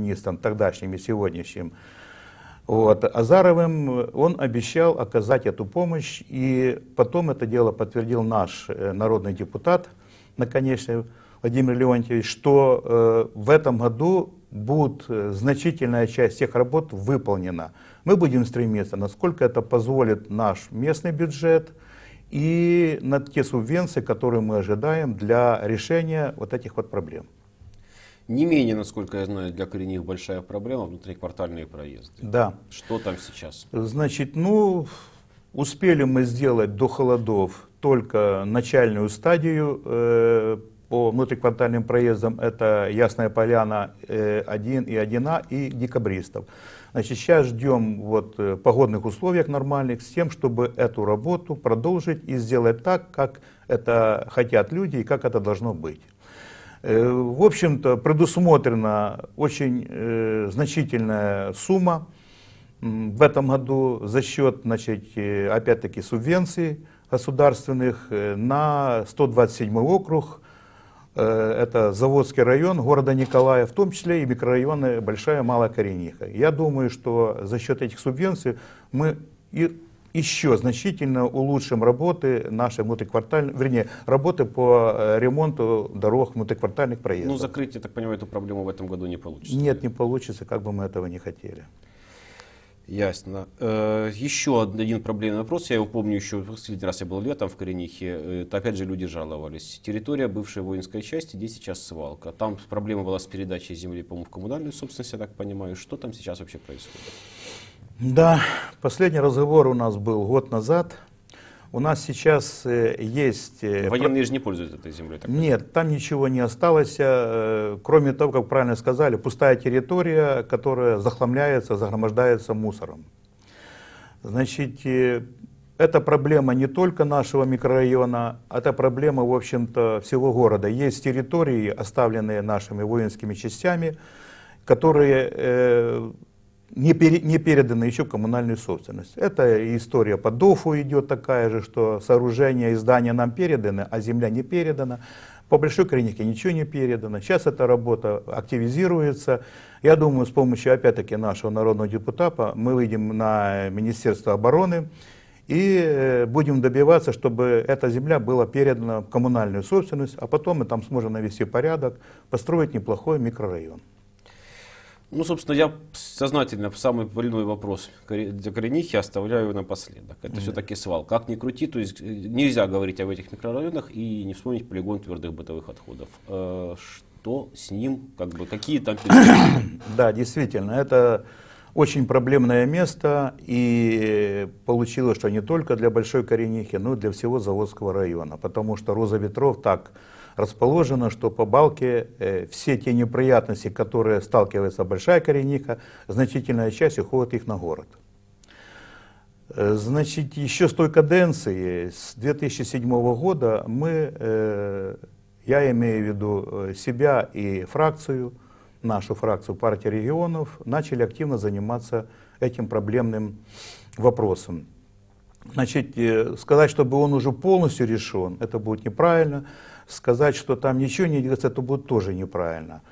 министром тогдашним и сегодняшним, вот, Азаровым, он обещал оказать эту помощь, и потом это дело подтвердил наш э, народный депутат, наконец, Владимир Леонтьевич, что э, в этом году будет э, значительная часть всех работ выполнена. Мы будем стремиться, насколько это позволит наш местный бюджет и на те субвенции, которые мы ожидаем для решения вот этих вот проблем. Не менее, насколько я знаю, для коренных большая проблема внутриквартальные проезды. Да. Что там сейчас? Значит, ну, успели мы сделать до холодов только начальную стадию э, по внутриквартальным проездам. Это Ясная Поляна э, 1 и 1А и Декабристов. Значит, сейчас ждем вот, э, погодных условий нормальных с тем, чтобы эту работу продолжить и сделать так, как это хотят люди и как это должно быть. Э, в общем-то, предусмотрена очень э, значительная сумма в этом году за счет, значит, э, опять-таки, субвенций государственных на 127 округ, это Заводский район города Николая, в том числе и микрорайоны Большая и Малая Корениха. Я думаю, что за счет этих субвенций мы и еще значительно улучшим работы нашей внутриквартальной, вернее, работы по э, ремонту дорог внутриквартальных проездов. Ну, закрыть, я так понимаю, эту проблему в этом году не получится. Нет, не получится, как бы мы этого не хотели. Ясно. Э, еще один проблемный вопрос. Я его помню еще, в последний раз я был летом в Коренихе. Это опять же люди жаловались. Территория бывшей воинской части, где сейчас свалка. Там проблема была с передачей земли, по-моему, в коммунальную собственность, я так понимаю. Что там сейчас вообще происходит? Да, последний разговор у нас был год назад. У нас сейчас э, есть... Э, Военные же не пользуются этой землей? Так Нет, там ничего не осталось, э, кроме того, как правильно сказали, пустая территория, которая захламляется, загромождается мусором. Значит, это проблема не только нашего микрорайона, это проблема, в общем-то, всего города. Есть территории, оставленные нашими воинскими частями, которые не, пере, не переданы еще в коммунальную собственность. Это история по ДОФу идет такая же, что сооружения и здания нам переданы, а земля не передана. По Большой Коренике ничего не передано. Сейчас эта работа активизируется. Я думаю, с помощью, опять-таки, нашего народного депутата мы выйдем на Министерство обороны и э, будем добиваться, чтобы эта земля была передана в коммунальную собственность, а потом мы там сможем навести порядок, построить неплохой микрорайон. Ну, собственно, я сознательно самый больной вопрос для коренихи оставляю напоследок. Это mm-hmm. все-таки свал. Как ни крути, то есть э, нельзя говорить об этих микрорайонах и не вспомнить полигон твердых бытовых отходов. Э, что с ним, как бы, какие там Да, действительно, это очень проблемное место, и получилось, что не только для Большой Коренихи, но и для всего Заводского района, потому что Роза Ветров так расположено, что по балке э, все те неприятности, которые сталкивается большая корениха, значительная часть уходит их на город. Э, значит, еще с той каденции, с 2007 года, мы, э, я имею в виду себя и фракцию, нашу фракцию партии регионов, начали активно заниматься этим проблемным вопросом. Значит, сказать, чтобы он уже полностью решен, это будет неправильно сказать, что там ничего не делается, это будет тоже неправильно.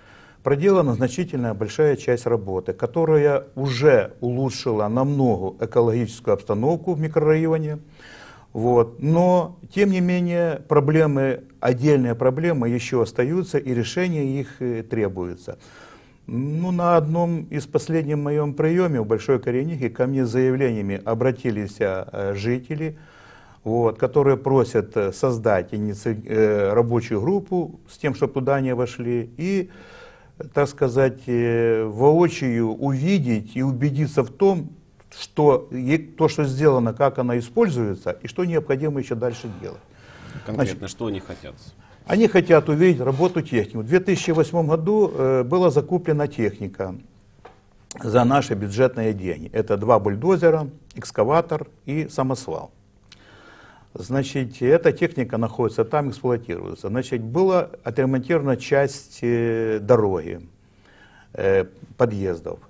Проделана значительная большая часть работы, которая уже улучшила намного экологическую обстановку в микрорайоне. Вот. Но, тем не менее, проблемы, отдельные проблемы еще остаются, и решение их э, требуется. Ну, на одном из последних моем приеме в Большой Коренихе ко мне с заявлениями обратились э, жители, вот, которые просят э, создать иници... Рабочую группу с тем, чтобы туда не вошли, и, так сказать, воочию увидеть и убедиться в том, что то, что сделано, как оно используется, и что необходимо еще дальше делать. Конкретно, Значит, что они хотят? Они хотят увидеть работу технику. В 2008 году э, была закуплена техника за наши бюджетные деньги. Это два бульдозера, экскаватор и самосвал. Значит, эта техника находится там, эксплуатируется. Значит, была отремонтирована часть э, дороги, э, подъездов.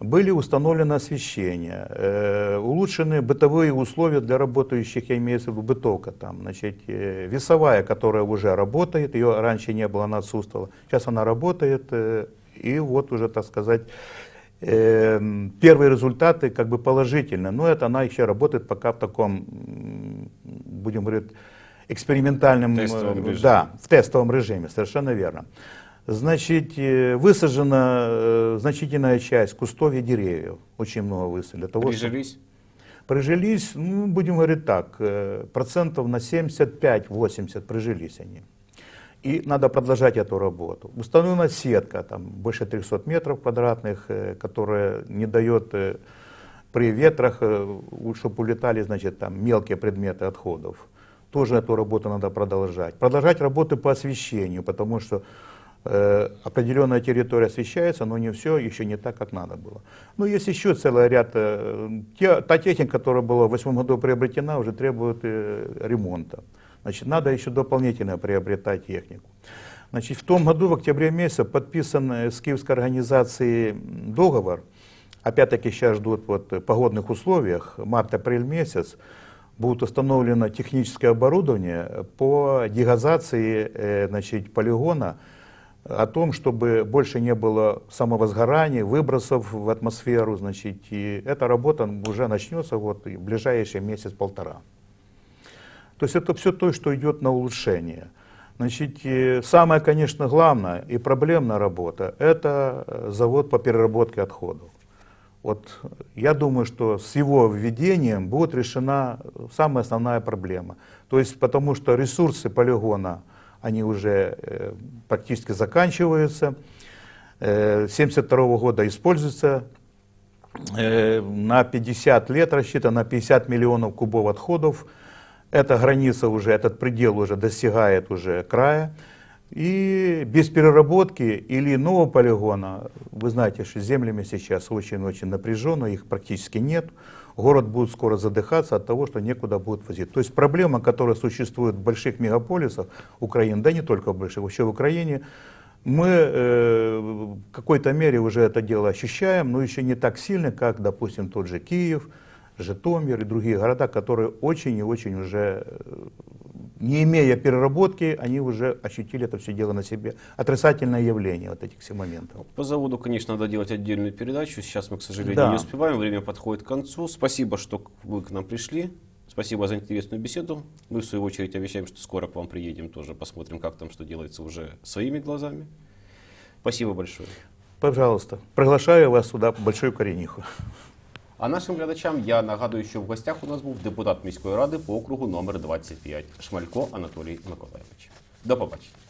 Были установлены освещение, э, улучшены бытовые условия для работающих, я имею в виду бытовка там, значит, весовая, которая уже работает, ее раньше не было, она отсутствовала, сейчас она работает, И вот уже, так сказать, э, первые результаты как бы положительные. Но это она еще работает пока в таком, будем говорить, экспериментальном... Тестовом э, режиме. Да, в тестовом режиме, совершенно верно. Значит, высажена значительная часть кустов и деревьев, очень много высадили. Того, Прижились? Прижились, ну, будем говорить так, процентов на 75-80 прижились они. И надо продолжать эту работу. Установлена сетка, там больше 300 метров квадратных, э, которая не дает э, при ветрах, э, чтобы улетали, значит, там мелкие предметы отходов. Тоже эту работу надо продолжать. Продолжать работы по освещению, потому что определенная территория освещается, но не все еще не так, как надо было. Ну, есть еще целый ряд, э, те- та техника, которая была в 2008 году приобретена, уже требует э, ремонта. Значит, надо еще дополнительно приобретать технику. Значит, в том году, в октябре месяце, подписан э, с Киевской организацией договор. Опять-таки сейчас ждут вот э, погодных условиях, март-апрель месяц, будет установлено техническое оборудование по дегазации э, значит, полигона, о том, чтобы больше не было самовозгораний, выбросов в атмосферу, значит, и эта работа уже начнется вот в ближайший месяц-полтора. То есть это все то, что идет на улучшение. Значит, самое, конечно, главное и проблемная работа – это э, завод по переработке отходов. Вот я думаю, что с его введением будет решена самая основная проблема. То есть потому что ресурсы полигона, они уже э, практически заканчиваются. Э, 72 года используется э, на 50 лет рассчитано на 50 миллионов кубов отходов. Эта граница уже, этот предел уже достигает уже края. И без переработки или нового полигона, вы знаете, что землями сейчас очень-очень напряженно, их практически нет. Город будет скоро задыхаться от того, что некуда будет возить. То есть проблема, которая существует в больших мегаполисах Украины, да не только в больших, вообще в Украине, мы э, в какой-то мере уже это дело ощущаем, но еще не так сильно, как, допустим, тот же Киев, Житомир и другие города, которые очень и очень уже, э, не имея переработки, они уже ощутили это все дело на себе. Отрицательное явление вот этих всех моментов. По заводу, конечно, надо делать отдельную передачу. Сейчас мы, к сожалению, Да. не успеваем. Время подходит к концу. Спасибо, что вы к нам пришли. Спасибо за интересную беседу. Мы, в свою очередь, обещаем, что скоро к вам приедем тоже, посмотрим, как там что делается уже своими глазами. Спасибо большое. Пожалуйста, приглашаю вас сюда, Большую Корениху. А нашим глядачам я нагадую, що в гостях у нас був депутат міської ради по округу номер 25 Шмалько Анатолій Миколаївич. До побачення.